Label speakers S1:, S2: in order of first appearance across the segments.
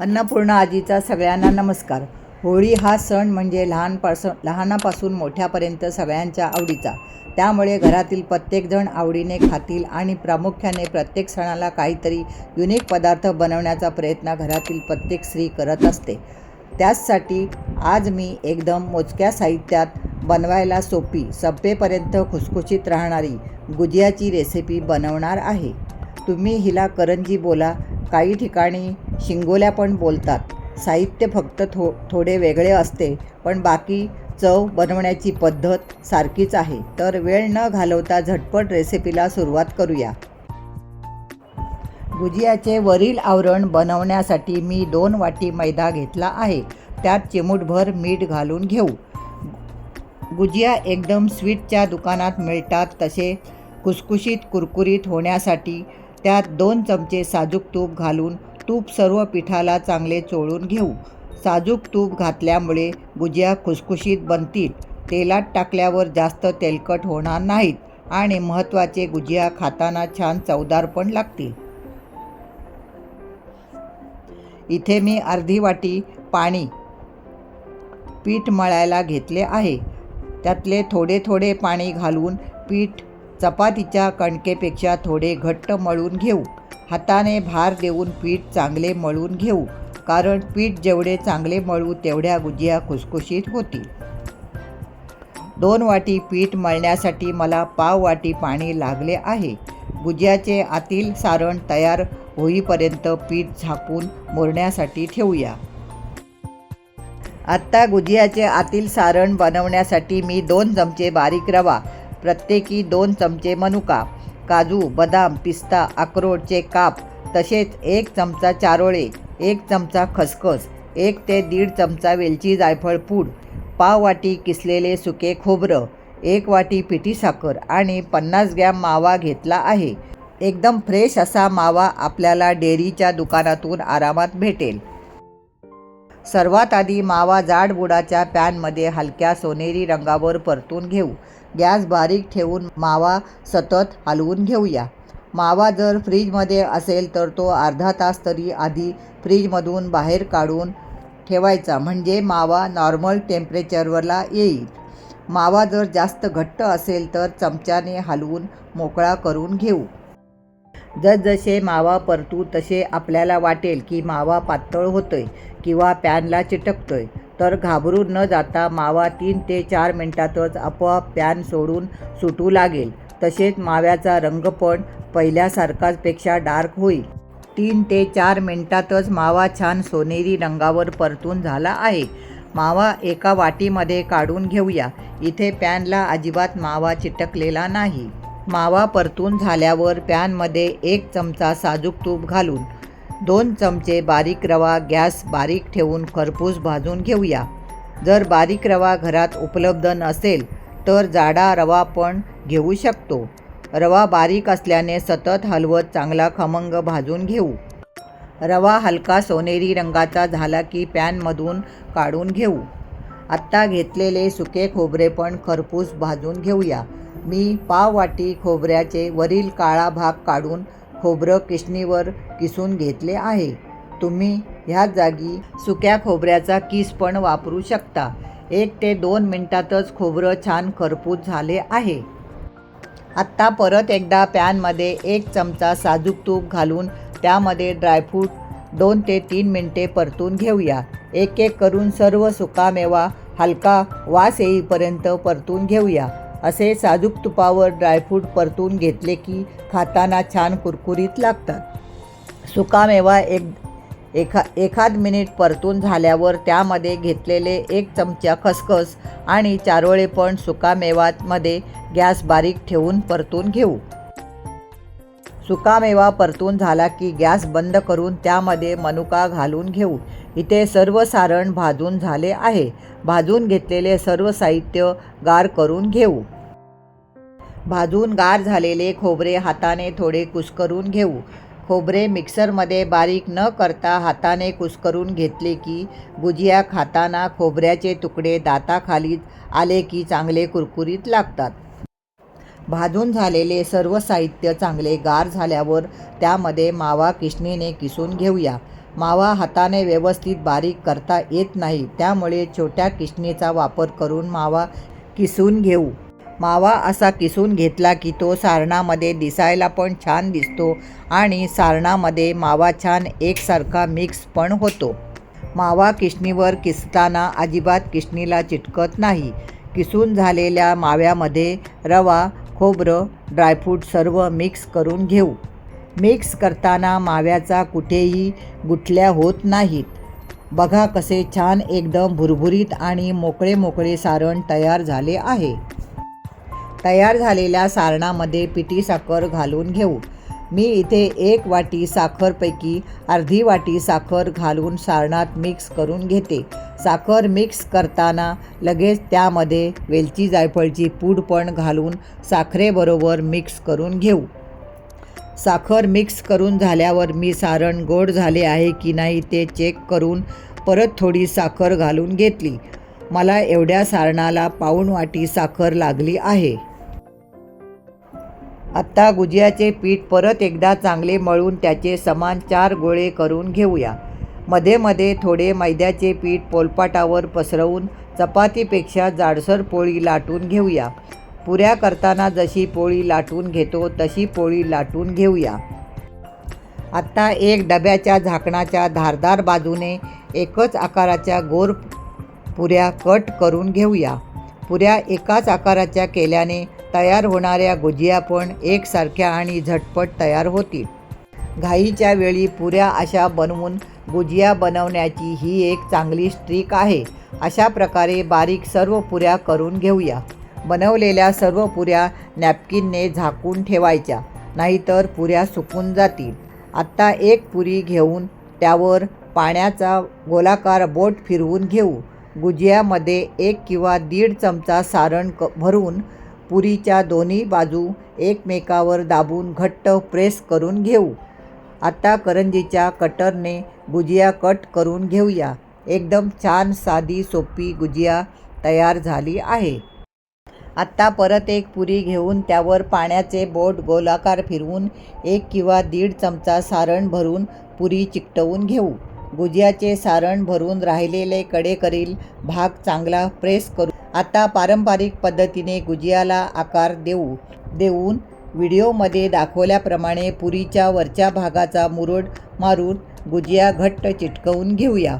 S1: अन्नपूर्णा आजीचा सगळ्यांना नमस्कार. होळी हा सण म्हणजे लहानपासून लहानापासून मोठ्यापर्यंत सगळ्यांच्या आवडीचा. त्यामुळे घरातील प्रत्येकजण आवडीने खातील आणि प्रामुख्याने प्रत्येक सणाला काहीतरी युनिक पदार्थ बनवण्याचा प्रयत्न घरातील प्रत्येक स्त्री करत असते. त्याचसाठी आज मी एकदम मोजक्या साहित्यात बनवायला सोपी सप्पेपर्यंत खुसखुशीत राहणारी गुजियाची रेसिपी बनवणार आहे. तुम्ही हिला करंजी बोला. काही ठिकाणी शिंगोल्या पण बोलतात. साहित्य फक्त थो थोडे वेगळे असते पण बाकी चव बनवण्याची पद्धत सारखीच आहे. तर वेळ न घालवता झटपट रेसिपीला सुरुवात करूया. गुजियाचे वरील आवरण बनवण्यासाठी मी दोन वाटी मैदा घेतला आहे. त्यात चिमूटभर मीठ घालून घेऊ. गुजिया एकदम स्वीटच्या दुकानात मिळतात तसे कुसकुशीत कुरकुरीत होण्यासाठी त्यात दोन चमचे साजूक तूप घालून तूप सर्व पिठाला चांगले चोळून घेऊ. साजूक तूप घातल्यामुळे गुजिया खुसखुशीत बनतील. तेलात टाकल्यावर जास्त तेलकट होणार नाहीत आणि महत्त्वाचे गुजिया खाताना छान चवदार पण लागतील. इथे मी अर्धी वाटी पाणी पीठ मळायला घेतले आहे. त्यातले थोडे थोडे पाणी घालून पीठ चपातीच्या कणकेपेक्षा थोडे घट्ट मळून घेऊ. हाताने भार देऊन पीठ चांगले मळून घेऊ. कारण पीठ जेवढे चांगले मळू तेवढ्या गुजिया खुसखुशीत होतील. दोन वाटी पीठ मळण्यासाठी मला पाव वाटी पाणी लागले आहे. गुजियाचे आतील सारण तयार होईपर्यंत पीठ झाकून मोरण्यासाठी ठेवूया. आत्ता गुजियाचे आतील सारण बनवण्यासाठी मी दोन चमचे बारीक रवा प्रत्येकी दोन चमचे मनुका काजू बदाम पिस्ता अक्रोडचे काप तसेच एक चमचा चारोळे एक चमचा खसखस एक ते दीड चमचा वेलची जायफळ पूड पाव वाटी किसलेले सुके खोबरं एक वाटी पिठी साखर आणि पन्नास ग्रॅम मावा घेतला आहे. एकदम फ्रेश असा मावा आपल्याला डेअरीच्या दुकानातून आरामात भेटेल. सर्वात आधी मावा जाड बुडाच्या पॅनमध्ये हलक्या सोनेरी रंगावर परतून घेऊ. गॅस बारीक ठेवून मावा सतत हलवून घेऊया. मावा जर फ्रीजमध्ये असेल तर तो अर्धा तास तरी आधी फ्रीजमधून बाहेर काढून ठेवायचा म्हणजे मावा नॉर्मल टेम्परेचरवरला येईल. मावा जर जास्त घट्ट असेल तर चमच्याने हलवून मोकळा करून घेऊ. जसजसे मावा परतू तसे आपल्याला वाटेल की मावा पातळ होतोय किंवा पॅनला चिटकतोय. तर घाबरून न जाता मावा तीन ते चार मिनटातच आपोआप पॅन सोडून सुटू लागेल. तसेच माव्याचा रंग पण पहिल्यासारखाच पेक्षा डार्क होईल. तीन ते चार मिनटातच मावा छान सोनेरी रंगावर परतून झाला आहे. मावा एका वाटीमध्ये काढून घेऊया. इथे पॅनला अजिबात मावा चिटकलेला नाही. मावा परतून झाल्यावर पॅनमध्ये एक चमचा साजूक तूप घालून दोन चमचे बारीक रवा गॅस बारीक ठेवून खरपूस भाजून घेऊया. जर बारीक रवा घरात उपलब्ध नसेल तर जाडा रवा पण घेऊ शकतो. रवा बारीक असल्याने सतत हलवत चांगला खमंग भाजून घेऊ. रवा हलका सोनेरी रंगाचा झाला की पॅनमधून काढून घेऊ. आत्ता घेतलेले सुके खोबरे पण खरपूस भाजून घेऊया. मी पाववाटी खोबऱ्याचे वरील काळा भाग काढून खोबरं किसणीवर किसून घेतले आहे. तुम्ही ह्या जागी सुक्या खोबऱ्याचा किस पण वापरू शकता. एक ते दोन मिनटातच खोबरं छान खरपूस झाले आहे. आत्ता परत एकदा पॅनमध्ये एक चमचा साजूक तूप घालून त्यामध्ये ड्रायफ्रूट दोन ते तीन मिनटे परतून घेऊया. एक एक करून सर्व सुकामेवा हलका वास येईपर्यंत परतून घेऊया. असे साजूक तुपावर ड्रायफ्रूट परतून घेतले की खाताना छान कुरकुरीत लागतात. सुकामेवा एक एखा एखाद मिनिट परतून झाल्यावर त्यामध्ये घेतलेले एक चमचा खसखस आणि चारोळे पण सुकामेवामध्ये गॅस बारीक ठेवून परतून घेऊ. सुकामेवा परतून झाला की गॅस बंद करून त्यामध्ये मनुका घालून घेऊ. इथे सर्व सारण भाजून झाले आहे. भाजून घेतलेले सर्व साहित्य गार करून घेऊ. भाजून गार झालेले खोबरे हाताने थोडे कुस्करून घेऊ. खोबरे मिक्सरमध्ये बारीक न करता हाताने कुस्करून घेतले की गुजिया खाताना खोबऱ्याचे तुकडे दाताखाली आले की चांगले कुरकुरीत लागतात. भाजून झालेले सर्व साहित्य चांगले गार झाल्यावर त्यामध्ये मावा किसणीने किसून घेऊया. मावा हाताने व्यवस्थित बारीक करता येत नाही त्यामुळे छोट्या किसणीचा वापर करून मावा किसून घेऊ. मावा असा किसून घेतला की तो सारणामध्ये दिसायला पण छान दिसतो आणि सारणामध्ये मावा छान एकसारखा मिक्स पण होतो. मावा किसणीवर किसताना अजिबात किसणीला चिटकत नाही. किसून झालेल्या माव्यामध्ये रवा खोबरं ड्रायफ्रूट सर्व मिक्स करून घेऊ. मिक्स करताना माव्याचा कुठेही गुठल्या होत नाहीत. बघा कसे छान एकदम भुरभुरीत आणि मोकळे मोकळे सारण तयार झाले आहे. तयार झालेल्या सारणामध्ये पिठी साखर घालून घेऊ. मी इथे एक वाटी साखरपैकी अर्धी वाटी साखर घालून सारणात मिक्स करून घेते. साखर मिक्स करताना लगेच त्यामध्ये वेलची जायफळची पूड पण घालून साखरेबरोबर मिक्स करून घेऊ. साखर मिक्स करून झाल्यावर मी सारण गोड झाले आहे की नाही ते चेक करून परत थोडी साखर घालून घेतली. मला एवढ्या सारणाला पाऊण वाटी साखर लागली आहे. आत्ता गुजियाचे पीठ परत एकदा चांगले मळून त्याचे समान चार गोळे करून घेऊया. मध्ये मध्ये थोडे मैद्याचे पीठ पोलपाटावर पसरवून चपातीपेक्षा जाडसर पोळी लाटून घेऊया. पुऱ्या करताना जशी पोळी लाटून घेतो तशी पोळी लाटून घेऊया. आत्ता एक डब्याच्या झाकणाच्या धारदार बाजूने एकच आकाराच्या गोर पुऱ्या कट करून घेऊया. पुऱ्या एकाच आकाराच्या केल्याने तयार होणाऱ्या गुजिया पण एकसारख्या आणि झटपट तयार होतील. घाईच्या वेळी पुऱ्या अशा बनवून गुजिया बनवण्याची ही एक चांगली स्ट्रीक आहे. अशा प्रकारे बारीक सर्व पुऱ्या करून घेऊया. बनवलेल्या सर्व पुऱ्या नॅपकिनने झाकून ठेवायच्या नाहीतर पुऱ्या सुकून जातील. आत्ता एक पुरी घेऊन त्यावर पाण्याचा गोलाकार बोट फिरवून घेऊ. गुजियामध्ये एक किंवा दीड चमचा सारण क भरून पुरीच्या दोन्ही बाजू एकमेकावर दाबून घट्ट प्रेस करून घेऊ. आत्ता करंजीच्या कटरने गुजिया कट करून घेऊया. एकदम छान साधी सोपी गुजिया तयार झाली आहे. आत्ता परत एक पुरी घेऊन त्यावर पाण्याचे बोट गोलाकार फिरवून एक किंवा दीड चमचा सारण भरून पुरी चिकटवून घेऊ. गुजियाचे सारण भरून राहिलेले कडेकरील भाग चांगला प्रेस करू. आता पारंपरिक पद्धतीने गुजियाला आकार देऊ. देऊन व्हिडिओमध्ये दाखवल्याप्रमाणे पुरीच्या वरच्या भागाचा मुरड मारून गुजिया घट्ट चिटकवून घेऊया.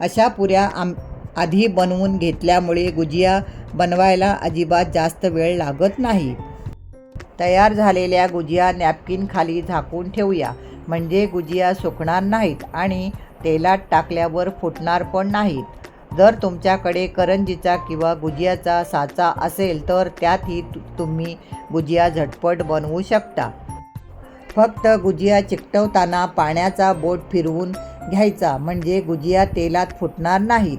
S1: अशा पुऱ्या आम आधी बनवून घेतल्यामुळे गुजिया बनवायला अजिबात जास्त वेळ लागत नाही. तयार झालेल्या गुजिया नॅपकिन खाली झाकून ठेवूया. म्हणजे गुजिया सुकणार नाहीत आणि तेलात टाकल्यावर फुटणार पण नाहीत. जर तुमच्याकडे करंजीचा किंवा गुजियाचा साचा असेल तर त्यातही तु तुम्ही गुजिया झटपट बनवू शकता. फक्त गुजिया चिकटवताना पाण्याचा बोट फिरवून घ्यायचा. म्हणजे गुजिया तेलात फुटणार नाहीत.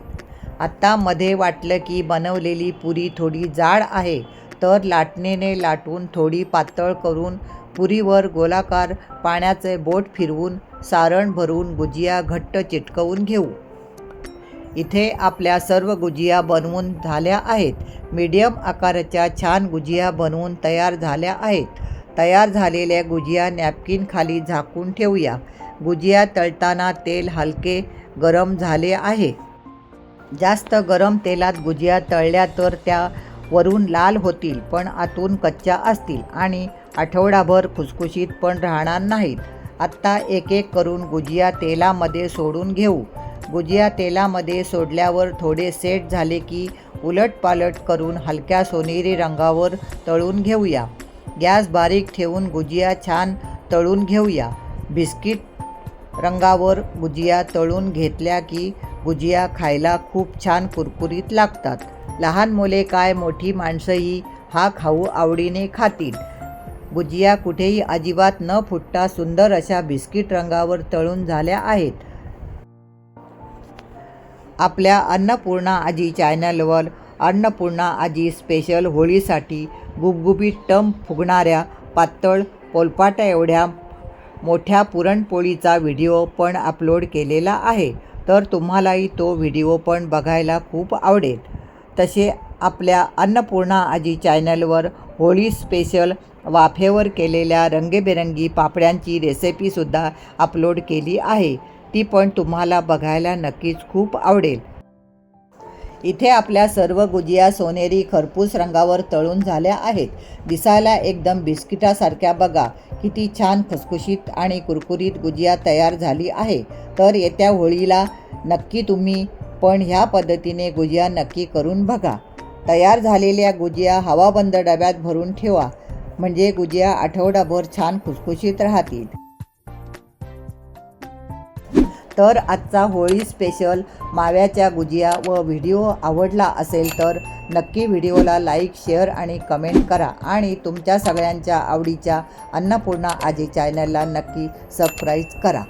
S1: आत्ता मध्ये वाटलं की बनवलेली पुरी थोडी जाड आहे तर लाटणीने लाटून थोडी पातळ करून पुरीवर गोलाकार पाण्याचे बोट फिरवून सारण भरून गुजिया घट्ट चिटकवून घेऊ. इथे आपल्या सर्व गुजिया बनवून झाल्या आहेत. मीडियम आकाराच्या छान गुजिया बनवून तयार झाल्या आहेत. तयार झालेल्या गुजिया नॅपकिन खाली झाकून ठेवूया. गुजिया तळताना तेल हलके गरम झाले आहे. जास्त गरम तेलात गुजिया तळल्या तर त्या वरून लाल होतील पण आतून कच्च्या असतील आणि आठवडाभर खुसखुशीत पण राहणार नाहीत. आत्ता एक एक करून गुजिया तेलामध्ये सोडून घेऊ. गुजिया तेलामध्ये सोडल्यावर थोडे सेट झाले की उलटपालट करून हलक्या सोनेरी रंगावर तळून घेऊया. गॅस बारीक ठेवून गुजिया छान तळून घेऊया. बिस्किट रंगावर गुजिया तळून घेतल्या की गुजिया खायला खूप छान कुरकुरीत लागतात. लहान मुले काय मोठी माणसंही हा खाऊ आवडीने खातील. गुजिया कुठेही अजिबात न फुटता सुंदर अशा बिस्किट रंगावर तळून झाल्या आहेत. आपल्या अन्नपूर्णा आजी चॅनलवर अन्नपूर्णा आजी स्पेशल होळीसाठी गुबगुबीत टम फुगणाऱ्या पातळ पोलपाट्या एवढ्या मोठ्या पुरणपोळीचा व्हिडिओ पण अपलोड केलेला आहे. तर तुम्हालाही तो व्हिडिओ पण बघायला खूप आवडेल. तसे आपल्या अन्नपूर्णा आजी चॅनलवर होळी स्पेशल वाफेवर केलेल्या रंगीबेरंगी पापड्यांची रेसिपीसुद्धा अपलोड केली आहे. ती पण तुम्हाला बघायला नक्कीच खूप आवडेल. इथे आपल्या सर्व गुजिया सोनेरी खरपूस रंगावर तळून झाल्या आहेत. दिसायला एकदम बिस्किटासारख्या बघा. किती छान खुसखुशीत आणि कुरकुरीत गुजिया तयार झाली आहे. तर येत्या होळीला नक्की तुम्ही पण ह्या पद्धतीने गुजिया नक्की करून बघा. तयार झालेल्या गुजिया हवाबंद डब्यात भरून ठेवा. म्हणजे गुजिया आठवडाभर छान खुसखुशीत राहतील. तर आजचा होळी स्पेशल माव्याच्या गुजिया व व्हिडिओ आवडला असेल तर नक्की व्हिडिओला लाईक शेअर आणि कमेंट करा. आणि तुमच्या सगळ्यांच्या आवडीच्या अन्नपूर्णा आजी चॅनलला नक्की सबस्क्राईब करा.